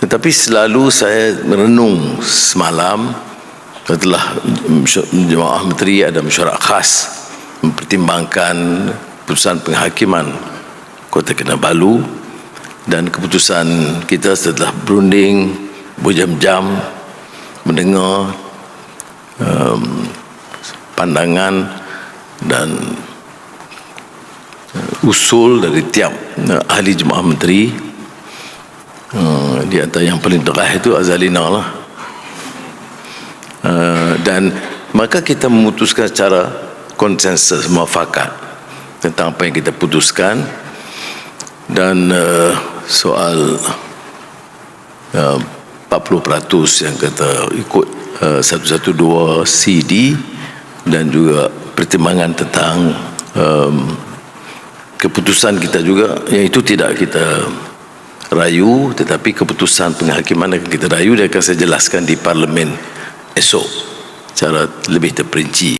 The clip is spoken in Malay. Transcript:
Tetapi selalu saya merenung semalam setelah jemaah menteri ada mesyuarat khas mempertimbangkan keputusan penghakiman Kota Kinabalu dan keputusan kita setelah berunding berjam-jam mendengar um, pandangan dan uh, usul dari tiap uh, ahli jemaah menteri uh, di antara yang paling terah itu Azalina lah. Uh, dan maka kita memutuskan secara konsensus muafakat tentang apa yang kita putuskan. Dan uh, soal uh, 40% yang kata ikut uh, 112 CD dan juga pertimbangan tentang um, keputusan kita juga yang itu tidak kita rayu tetapi keputusan penghakiman akan kita rayu dan akan saya jelaskan di parlimen esok secara lebih terperinci